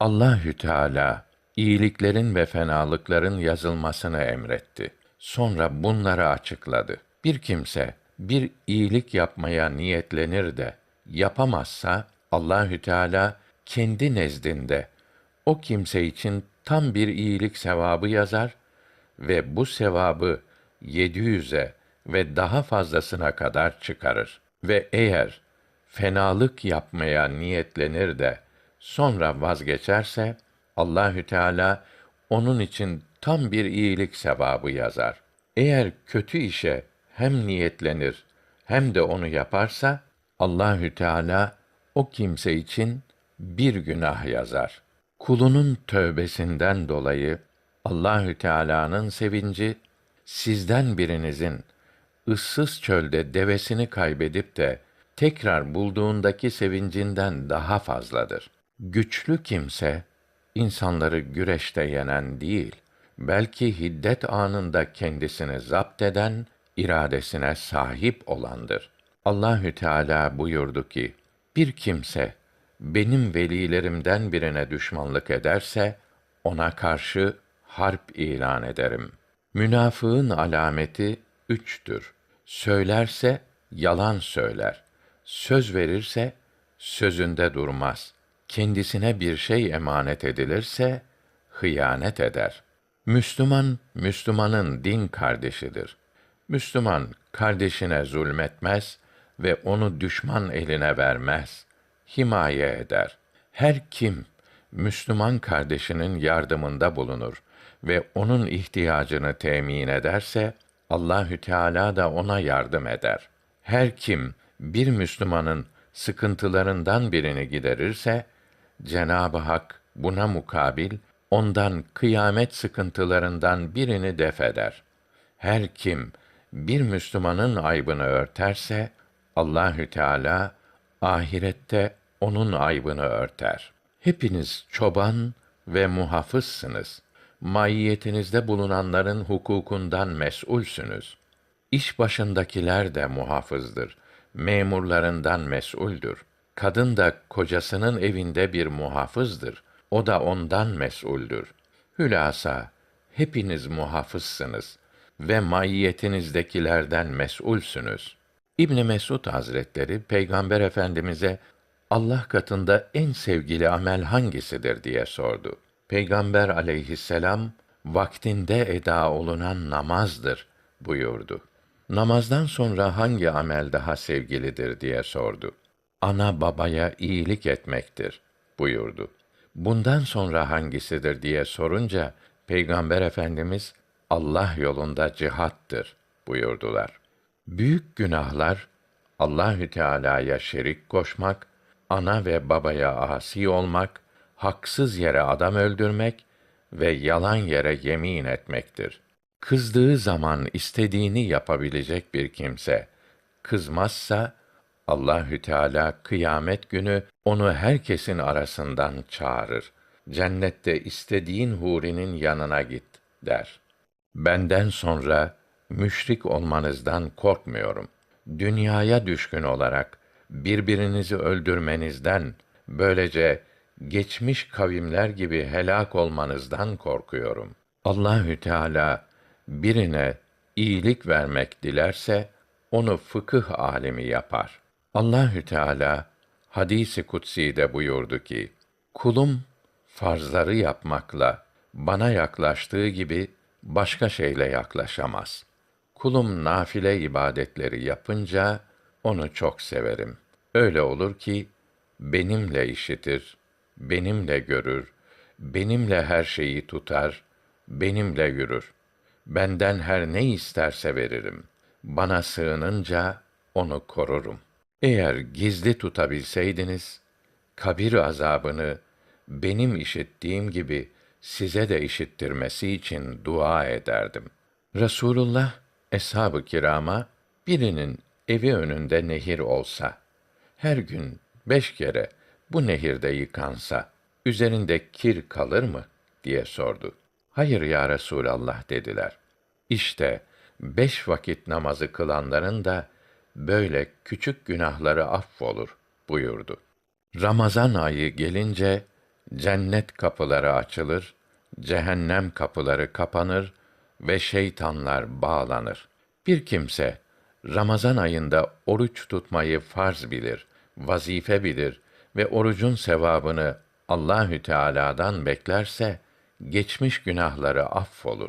Allahü Teala iyiliklerin ve fenalıkların yazılmasını emretti. Sonra bunları açıkladı. Bir kimse bir iyilik yapmaya niyetlenir de yapamazsa Allahü Teala kendi nezdinde o kimse için tam bir iyilik sevabı yazar ve bu sevabı 700'e ve daha fazlasına kadar çıkarır. Ve eğer fenalık yapmaya niyetlenir de sonra vazgeçerse Allahü Teala onun için tam bir iyilik sevabı yazar. Eğer kötü işe hem niyetlenir hem de onu yaparsa Allahü Teala o kimse için bir günah yazar. Kulunun tövbesinden dolayı Allahü Teala'nın sevinci sizden birinizin ıssız çölde devesini kaybedip de tekrar bulduğundaki sevincinden daha fazladır. Güçlü kimse insanları güreşte yenen değil, belki hiddet anında kendisini zapt eden, iradesine sahip olandır. Allahü Teala buyurdu ki: Bir kimse benim velilerimden birine düşmanlık ederse ona karşı harp ilan ederim. Münafığın alameti üçtür. Söylerse yalan söyler. Söz verirse sözünde durmaz. Kendisine bir şey emanet edilirse hıyanet eder. Müslüman Müslümanın din kardeşidir. Müslüman kardeşine zulmetmez ve onu düşman eline vermez. Himaye eder. Her kim Müslüman kardeşinin yardımında bulunur ve onun ihtiyacını temin ederse Allahü Teala da ona yardım eder. Her kim bir Müslümanın sıkıntılarından birini giderirse Cenab-ı Hak buna mukabil ondan kıyamet sıkıntılarından birini def eder. Her kim bir Müslümanın aybını örterse Allahü Teala ahirette onun aybını örter. Hepiniz çoban ve muhafızsınız. Maiyetinizde bulunanların hukukundan mes'ulsünüz. İş başındakiler de muhafızdır. Memurlarından mes'uldür. Kadın da kocasının evinde bir muhafızdır. O da ondan mes'uldür. Hülasa hepiniz muhafızsınız ve maiyetinizdekilerden mes'ulsünüz. İbn Mesud Hazretleri Peygamber Efendimize Allah katında en sevgili amel hangisidir diye sordu. Peygamber aleyhisselam vaktinde eda olunan namazdır buyurdu. Namazdan sonra hangi amel daha sevgilidir diye sordu. Ana babaya iyilik etmektir buyurdu. Bundan sonra hangisidir diye sorunca Peygamber Efendimiz Allah yolunda cihattır buyurdular. Büyük günahlar Allahü Teala'ya şerik koşmak, ana ve babaya asi olmak, haksız yere adam öldürmek ve yalan yere yemin etmektir. Kızdığı zaman istediğini yapabilecek bir kimse kızmazsa Allahü Teala kıyamet günü onu herkesin arasından çağırır. Cennette istediğin hurinin yanına git der. Benden sonra müşrik olmanızdan korkmuyorum. Dünyaya düşkün olarak birbirinizi öldürmenizden, böylece geçmiş kavimler gibi helak olmanızdan korkuyorum. Allahü Teala birine iyilik vermek dilerse onu fıkıh alimi yapar. Allahü Teala hadisi kutsi de buyurdu ki: Kulum farzları yapmakla bana yaklaştığı gibi başka şeyle yaklaşamaz. Kulum nafile ibadetleri yapınca onu çok severim. Öyle olur ki benimle işitir, benimle görür, benimle her şeyi tutar, benimle yürür. Benden her ne isterse veririm. Bana sığınınca onu korurum. Eğer gizli tutabilseydiniz, kabir azabını benim işittiğim gibi size de işittirmesi için dua ederdim. Resulullah eshab-ı kirama birinin evi önünde nehir olsa, her gün beş kere bu nehirde yıkansa, üzerinde kir kalır mı? diye sordu. Hayır ya Resûlallah dediler. İşte beş vakit namazı kılanların da böyle küçük günahları affolur buyurdu. Ramazan ayı gelince cennet kapıları açılır, cehennem kapıları kapanır ve şeytanlar bağlanır. Bir kimse Ramazan ayında oruç tutmayı farz bilir, vazife bilir ve orucun sevabını Allahü Teala'dan beklerse geçmiş günahları affolur.